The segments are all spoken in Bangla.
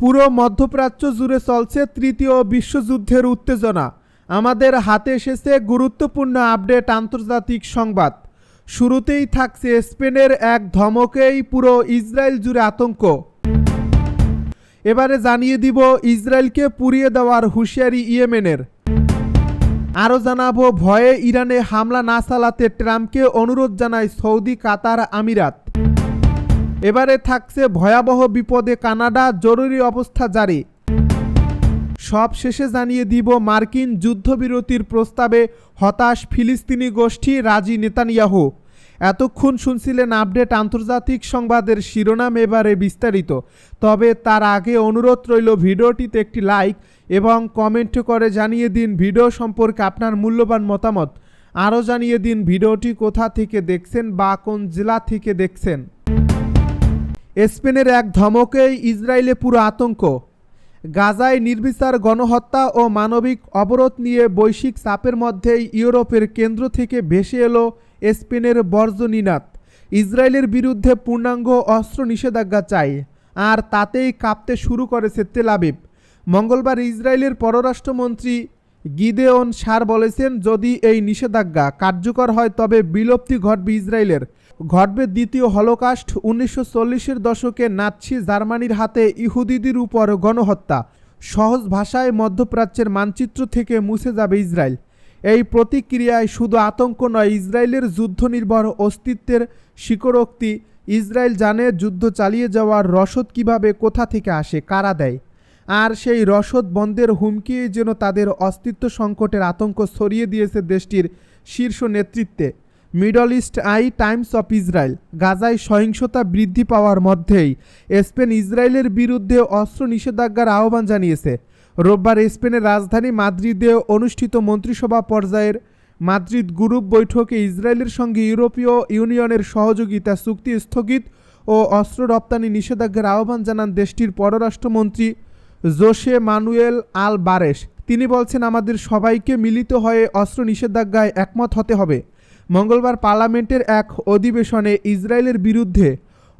পুরো মধ্যপ্রাচ্য জুড়ে চলছে তৃতীয় বিশ্বযুদ্ধের উত্তেজনা। আমাদের হাতে এসেছে গুরুত্বপূর্ণ আপডেট আন্তর্জাতিক সংবাদ। শুরুতেই থাকছে স্পেনের এক ধমকেই পুরো ইসরায়েল জুড়ে আতঙ্ক। এবারে জানিয়ে দিব ইসরায়েলকে পুড়িয়ে দেওয়ার হুঁশিয়ারি ইয়েমেনের। আরও জানাব, ভয়ে ইরানে হামলা না চালাতে ট্রাম্পকে অনুরোধ জানায় সৌদি, কাতার, আমিরাত। এবারে থাকছে ভয়াবহ বিপদে কানাডা, জরুরি অবস্থা জারি। সব শেষে জানিয়ে দিব মার্কিন যুদ্ধবিরতির প্রস্তাবে হতাশ ফিলিস্তিনি গোষ্ঠী রাজি নেতানিয়াহু। এতক্ষণ শুনছিলেন আপডেট আন্তর্জাতিক সংবাদের শিরোনাম এবারে বিস্তারিত। তবে তার আগে অনুরোধ রইল ভিডিওটিতে একটি লাইক এবং কমেন্ট করে জানিয়ে দিন ভিডিও সম্পর্কে আপনার মূল্যবান মতামত। আরও জানিয়ে দিন ভিডিওটি কোথা থেকে দেখছেন বা কোন জেলা থেকে দেখছেন। স্পেনের এক ধমকেই ইসরায়েলে পুরো আতঙ্ক। গাজায় নির্বিচার গণহত্যা ও মানবিক অবরোধ নিয়ে বৈশ্বিক চাপের মধ্যেই ইউরোপের কেন্দ্র থেকে ভেসে এলো স্পেনের বর্জনীনাথ। ইসরায়েলের বিরুদ্ধে পূর্ণাঙ্গ অস্ত্র নিষেধাজ্ঞা চাই, আর তাতেই কাঁপতে শুরু করেছে তেলাবিব মঙ্গলবার ইসরায়েলের পররাষ্ট্রমন্ত্রী গিদেওন সার বলেছেন, যদি এই নিষেধাজ্ঞা কার্যকর হয়, তবে বিলুপ্তি ঘটবে ইসরায়েলের। ঘটবে দ্বিতীয় হলোকাস্ট উনিশশো চল্লিশের দশকে নাৎসি জার্মানির হাতে ইহুদিদের উপর গণহত্যা। সহজ ভাষায় মধ্যপ্রাচ্যের মানচিত্র থেকে মুছে যাবে ইসরায়েল। এই প্রতিক্রিয়ায় শুধু আতঙ্ক নয়, ইসরায়েলের যুদ্ধনির্ভর অস্তিত্বের স্বীকারোক্তি ইসরায়েল জানে যুদ্ধ চালিয়ে যাওয়ার রসদ কীভাবে কোথা থেকে আসে, কারা দেয়। আর সেই রসদ বন্ধের হুমকি যেন তাদের অস্তিত্ব সংকটের আতঙ্ক ছড়িয়ে দিয়েছে দেশটির শীর্ষ নেতৃত্বে। Middle East Eye Times of Israel, গাজায় সহিংসতা বৃদ্ধি পাওয়ার মধ্যেই স্পেন ইসরায়েলের বিরুদ্ধে অস্ত্র নিষেধাজ্ঞার আহ্বান জানিয়েছে। রোববার স্পেনের রাজধানী মাদ্রিদে অনুষ্ঠিত মন্ত্রিসভা পর্যায়ের মাদ্রিদ গ্রুপ বৈঠকে ইসরায়েলের সঙ্গে ইউরোপীয় ইউনিয়নের সহযোগিতা, চুক্তি স্থগিত ও অস্ত্র রপ্তানি নিষেধাজ্ঞার আহ্বান জানান দেশটির পররাষ্ট্রমন্ত্রী জোসে মানুয়েল আল বারেস তিনি বলছেন, আমাদের সবাইকে মিলিত হয়ে অস্ত্র নিষেধাজ্ঞায় একমত হতে হবে। মঙ্গলবার পার্লামেন্টের এক অধিবেশনে ইসরায়েলের বিরুদ্ধে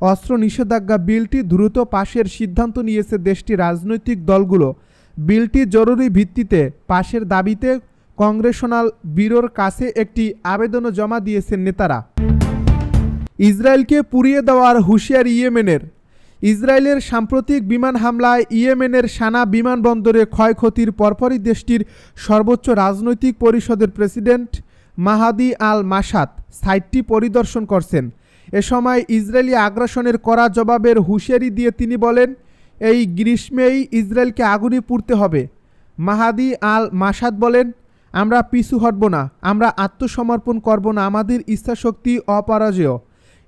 অস্ত্র নিষেধাজ্ঞা বিলটি দ্রুত পাশের সিদ্ধান্ত নিয়েছে দেশটির রাজনৈতিক দলগুলো। বিলটি জরুরি ভিত্তিতে পাশের দাবিতে কংগ্রেশনাল ব্যুরোর কাছে একটি আবেদনও জমা দিয়েছেন নেতারা। ইসরায়েলকে পুড়িয়ে দেওয়ার হুঁশিয়ারি ইয়েমেনের। ইসরায়েলের সাম্প্রতিক বিমান হামলায় ইয়েমেনের সানা বিমানবন্দরে ক্ষয়ক্ষতির পরপরই দেশটির সর্বোচ্চ রাজনৈতিক পরিষদের প্রেসিডেন্ট মাহাদি আল মাসাদ সাইটটি পরিদর্শন করছেন। এ সময় ইসরায়েলি আগ্রাসনের কড়া জবাবের হুঁশিয়ারি দিয়ে তিনি বলেন, এই গ্রীষ্মেই ইসরায়েলকে আগুনে পুড়তে হবে। মাহাদি আল মাসাদ বলেন, আমরা পিছু হটব না, আমরা আত্মসমর্পণ করব না, আমাদের ইচ্ছাশক্তি অপরাজেয়।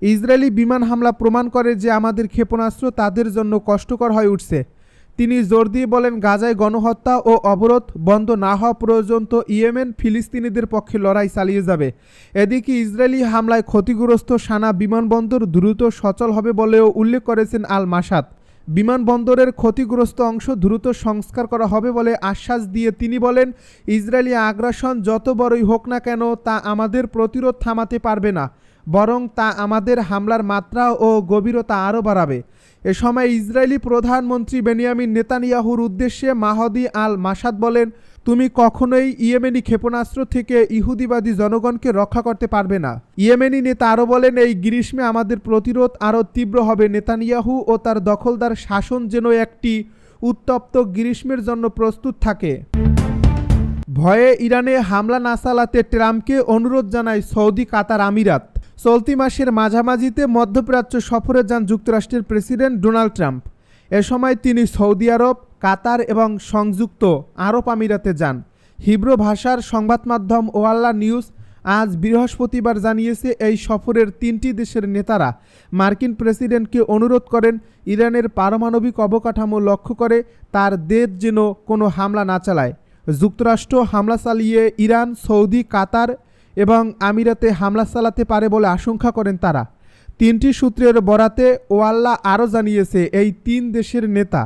ইসরায়েলি বিমান হামলা প্রমাণ করে যে আমাদের ক্ষেপণাস্ত্র তাদের জন্য কষ্টকর হয়ে উঠছে। তিনি জোর দিয়ে বলেন, গাজায় গণহত্যা ও অবরোধ বন্ধ না হওয়া পর্যন্ত ইয়েমেন ফিলিস্তিনিদের পক্ষে লড়াই চালিয়ে যাবে। এদিকে ইসরায়েলি হামলায় ক্ষতিগ্রস্ত সানা বিমানবন্দর দ্রুত সচল হবে বলেও উল্লেখ করেছেন আল মাসাদ। বিমানবন্দরের ক্ষতিগ্রস্ত অংশ দ্রুত সংস্কার করা হবে বলে আশ্বাস দিয়ে তিনি বলেন, ইসরায়েলি আগ্রাসন যত বড়ই হোক না কেন তা আমাদের প্রতিরোধ থামাতে পারবে না, বরং তা আমাদের হামলার মাত্রা ও গভীরতা আরও বাড়াবে। এ সময় ইসরায়েলি প্রধানমন্ত্রী বেনিয়ামিন নেতানিয়াহুর উদ্দেশ্যে মাহদি আল মাসাদ বলেন, তুমি কখনোই ইয়েমেনি ক্ষেপণাস্ত্র থেকে ইহুদিবাদী জনগণকে রক্ষা করতে পারবে না। ইয়েমেনি নেতা আরও বলেন, এই গ্রীষ্মে আমাদের প্রতিরোধ আরও তীব্র হবে। নেতানিয়াহু ও তার দখলদার শাসন যেন একটি উত্তপ্ত গ্রীষ্মের জন্য প্রস্তুত থাকে। ভয়ে ইরানে হামলা না চালাতে ট্রাম্পকে অনুরোধ জানায় সৌদি কাতার আমিরাত। চলতি মাসের মাঝামাঝিতে মধ্যপ্রাচ্য সফরে যান যুক্তরাষ্ট্রের প্রেসিডেন্ট ডোনাল্ড ট্রাম্প। এ সময় তিনি সৌদি আরব, কাতার এবং সংযুক্ত আরব আমিরাতে যান। হিব্রু ভাষার সংবাদ মাধ্যম ওয়াল্লা নিউজ আজ বৃহস্পতিবার জানিয়েছে, এই সফরের তিনটি দেশের নেতারা মার্কিন প্রেসিডেন্টকে অনুরোধ করেন, ইরানের পারমাণবিক অবকাঠামো লক্ষ্য করে তার দেশ যেন কোনো হামলা না চালায়। যুক্তরাষ্ট্র হামলা চালিয়ে ইরান, সৌদি, কাতার এবং আমিরাতে হামলা চালাতে পারে বলে আশঙ্কা করেন তারা। তিনটি সূত্রের বরাতে ওয়াল্লা আরও জানিয়েছে, এই তিন দেশের নেতা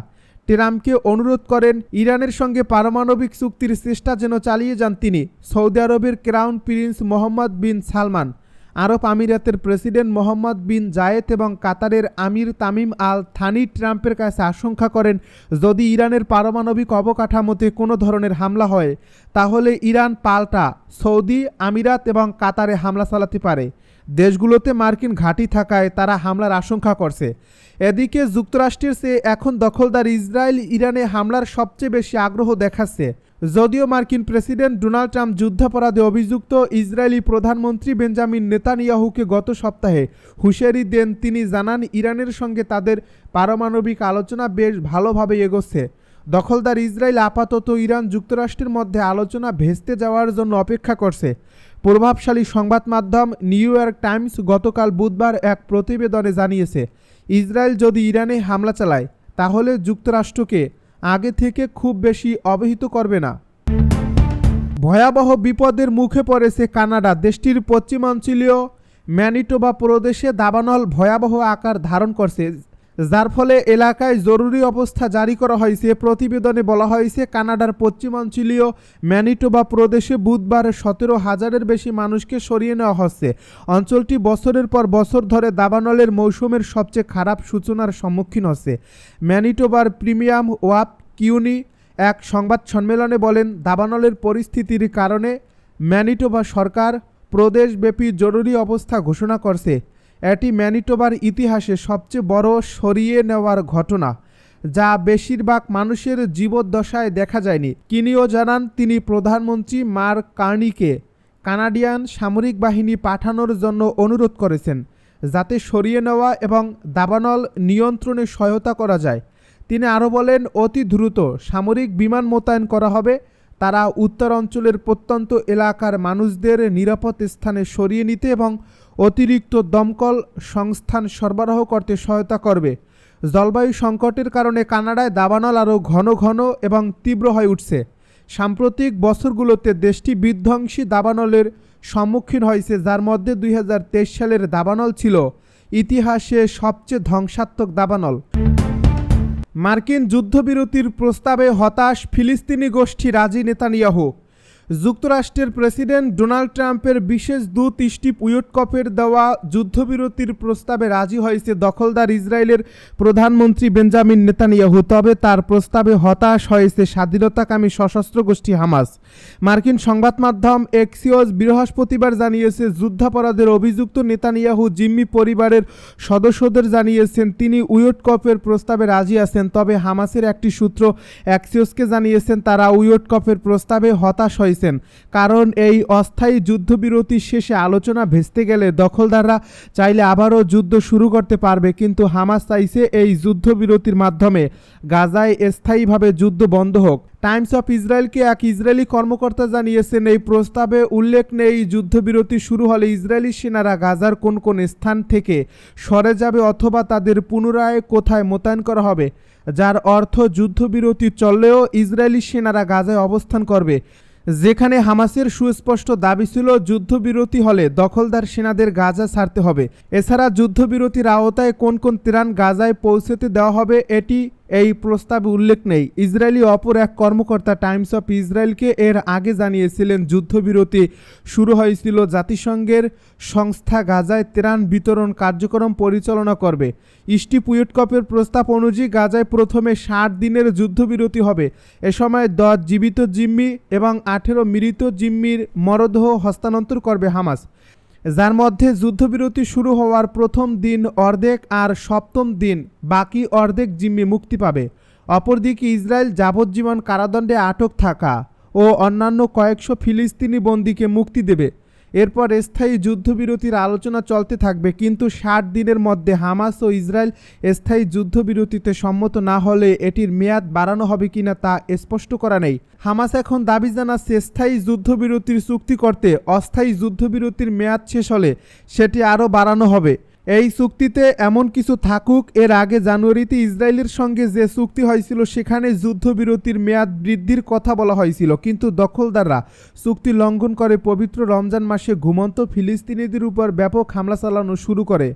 ট্রাম্পকে অনুরোধ করেন ইরানের সঙ্গে পারমাণবিক চুক্তির চেষ্টা যেন চালিয়ে যান তিনি, সৌদি আরবের crown prince Mohammed bin Salman. Arab আমিরাতের প্রেসিডেন্ট মোহাম্মদ বিন জায়েদ এবং কাতারের আমির তামিম আল থানি ট্রাম্পের কাছে আশঙ্কা করেন, যদি ইরানের পারমাণবিক অবকাঠামোতে কোনো ধরনের হামলা হয়, তাহলে ইরান পাল্টা সৌদি, আমিরাত এবং কাতারে হামলা চালাতে পারে। দেশগুলোতে মার্কিন ঘাঁটি থাকায় তারা হামলার আশঙ্কা করছে। এদিকে যুক্তরাষ্ট্রের চেয়ে এখন দখলদার ইসরায়েল ইরানে হামলার সবচেয়ে বেশি আগ্রহ দেখাচ্ছে। যদিও মার্কিন প্রেসিডেন্ট ডোনাল্ড ট্রাম্প যুদ্ধাপরাধে অভিযুক্ত ইসরায়েলি প্রধানমন্ত্রী বেঞ্জামিন নেতানিয়াহুকে গত সপ্তাহে হুঁশিয়ারি দেন তিনি জানান, ইরানের সঙ্গে তাদের পারমাণবিক আলোচনা বেশ ভালোভাবে এগোচ্ছে। দখলদার ইসরায়েল আপাতত ইরান যুক্তরাষ্ট্রের মধ্যে আলোচনা ভেস্তে যাওয়ার জন্য অপেক্ষা করছে। প্রভাবশালী সংবাদ মাধ্যম নিউ ইয়র্ক টাইমস গতকাল বুধবার এক প্রতিবেদনে জানিয়েছে, ইসরায়েল যদি ইরানে হামলা চালায়, তাহলে যুক্তরাষ্ট্রকে আগে থেকে খুব বেশি অবহিত করবে না। ভয়াবহ বিপদের মুখে পড়েছে কানাডা। দেশটির পশ্চিমাঞ্চলীয় ম্যানিটোবা প্রদেশে দাবানল ভয়াবহ আকার ধারণ করছে। যার ফলে এলাকায় জরুরি অবস্থা জারি করা হয়েছে। প্রতিবেদনে বলা হয়েছে, কানাডার পশ্চিমাঞ্চলীয় ম্যানিটোবা প্রদেশে বুধবার সতেরো হাজারের বেশি মানুষকে সরিয়ে নেওয়া হচ্ছে। অঞ্চলটি বছরের পর বছর ধরে দাবানলের মৌসুমের সবচেয়ে খারাপ সূচনার সম্মুখীন হচ্ছে। ম্যানিটোবার প্রিমিয়াম ওয়াপ কিউনি এক সংবাদ সম্মেলনে বলেন, দাবানলের পরিস্থিতির কারণে ম্যানিটোবা সরকার প্রদেশব্যাপী জরুরি অবস্থা ঘোষণা করছে। এটি ম্যানিটোবার ইতিহাসে সবচেয়ে বড় সরিয়ে নেওয়ার ঘটনা, যা বেশিরভাগ মানুষের জীবদ্দশায় দেখা যায়নি। কিনিও জানান, তিনি প্রধানমন্ত্রী মার কার্নিকে কানাডিয়ান সামরিক বাহিনী পাঠানোর জন্য অনুরোধ করেছেন, যাতে সরিয়ে নেওয়া এবং দাবানল নিয়ন্ত্রণে সহায়তা করা যায়। তিনি আরও বলেন, অতি দ্রুত সামরিক বিমান মোতায়েন করা হবে। তারা উত্তর অঞ্চলের প্রত্যন্ত এলাকার মানুষদের নিরাপদ স্থানে সরিয়ে নিতে এবং অতিরিক্ত দমকল সংস্থান সরবরাহ করতে সহায়তা করবে। জলবায়ু সংকটের কারণে কানাডায় দাবানল আরও ঘন ঘন এবং তীব্র হয়ে উঠছে। সাম্প্রতিক বছরগুলোতে দেশটি বিধ্বংসী দাবানলের সম্মুখীন হয়েছে, যার মধ্যে দুই হাজার তেইশ সালের দাবানল ছিল ইতিহাসে সবচেয়ে ধ্বংসাত্মক দাবানল। মার্কিন যুদ্ধবিরতির প্রস্তাবে হতাশ ফিলিস্তিনি গোষ্ঠী রাজি নেতানিয়াহু। যুক্তরাষ্ট্রের প্রেসিডেন্ট ডোনাল্ড ট্রাম্পের বিশেষ দূত স্টিভ উইটকপের দেওয়া যুদ্ধবিরতির প্রস্তাবে রাজি হয়েছে দখলদার ইসরায়েলের প্রধানমন্ত্রী বেঞ্জামিন নেতানিয়াহু। তবে তার প্রস্তাবে হতাশ হয়েছে স্বাধীনতাকামী সশস্ত্র গোষ্ঠী হামাস। মার্কিন সংবাদ মাধ্যম এক্সিওস বৃহস্পতিবার জানিয়েছে, যুদ্ধাপরাধের অভিযুক্ত নেতানিয়াহু জিম্মি পরিবারের সদস্যদের জানিয়েছেন, তিনি উইটকপের প্রস্তাবে রাজি আছেন, তবে হামাসের একটি সূত্র অ্যাক্সিওসকে জানিয়েছেন, তারা উইটকপের প্রস্তাবে হতাশ হয়েছেন কারণ এই অস্থায়ী যুদ্ধবিরতি শেষে আলোচনা ভেস্তে গেলে দখলদাররা চাইলে আবারও যুদ্ধ শুরু করতে পারবে। কিন্তু হামাস চাইছে এই যুদ্ধবিরতির মাধ্যমে গাজায় স্থায়ীভাবে যুদ্ধ বন্ধ হোক। টাইমস অফ ইসরায়েলকে এক ইসরায়েলি কর্মকর্তা জানিয়েছেন, এই প্রস্তাবে উল্লেখ নেই, যুদ্ধবিরতি শুরু হলে ইসরায়েলি সেনারা গাজার কোন কোন স্থান থেকে সরে যাবে অথবা তাদের পুনরায় কোথায় মোতায়েন করা হবে। যার অর্থ, যুদ্ধবিরতি চললেও ইসরায়েলি সেনারা গাজায় অবস্থান করবে। যেখানে হামাসের সুস্পষ্ট দাবি ছিল যুদ্ধবিরতি হলে দখলদার সেনাদের গাজা ছাড়তে হবে। এছাড়া যুদ্ধবিরতির আওতায় কোন কোন ত্রাণ গাজায় পৌঁছতে দেওয়া হবে, এটি এই প্রস্তাবে উল্লেখ নেই। ইসরায়েলি অপর এক কর্মকর্তা টাইমস অফ ইসরায়েলকে এর আগে জানিয়েছিলেন, যুদ্ধবিরতি শুরু হয়েছিল, জাতিসংঘের সংস্থা গাজায় ত্রাণ বিতরণ কার্যক্রম পরিচালনা করবে। স্টিভ উইটকপের প্রস্তাব অনুযায়ী গাজায় প্রথমে ষাট দিনের যুদ্ধবিরতি হবে। এ সময় দশ জীবিত জিম্মি এবং আঠেরো মৃত জিম্মির মরদেহ হস্তান্তর করবে হামাস। যার মধ্যে যুদ্ধবিরতি শুরু হওয়ার প্রথম দিন অর্ধেক আর সপ্তম দিন বাকি অর্ধেক জিম্মি মুক্তি পাবে। অপরদিকে ইসরায়েল যাবজ্জীবন কারাদণ্ডে আটক থাকা ও অন্যান্য কয়েকশো ফিলিস্তিনি বন্দীকে মুক্তি দেবে। এরপর স্থায়ী যুদ্ধবিরতির আলোচনা চলতে থাকবে, কিন্তু ষাট দিনের মধ্যে হামাস ও ইসরায়েল স্থায়ী যুদ্ধবিরতিতে সম্মত না হলে এটির মেয়াদ বাড়ানো হবে কিনা তা স্পষ্ট করা নেই। হামাস এখন দাবি জানাচ্ছে, স্থায়ী যুদ্ধবিরতির চুক্তি করতে অস্থায়ী যুদ্ধবিরতির মেয়াদ শেষ হলে সেটি আরও বাড়ানো হবে। এই চুক্তিতে এমন কিছু থাকুক, এর আগে জানুয়ারিতে ইসরায়েলের সঙ্গে যে চুক্তি হয়েছিল, সেখানে যুদ্ধবিরতির মেয়াদ বৃদ্ধির কথা বলা হয়েছিল। কিন্তু দখলদাররা চুক্তি লঙ্ঘন করে পবিত্র রমজান মাসে ঘুমন্ত ফিলিস্তিনিদের উপর ব্যাপক হামলা চালানো শুরু করে।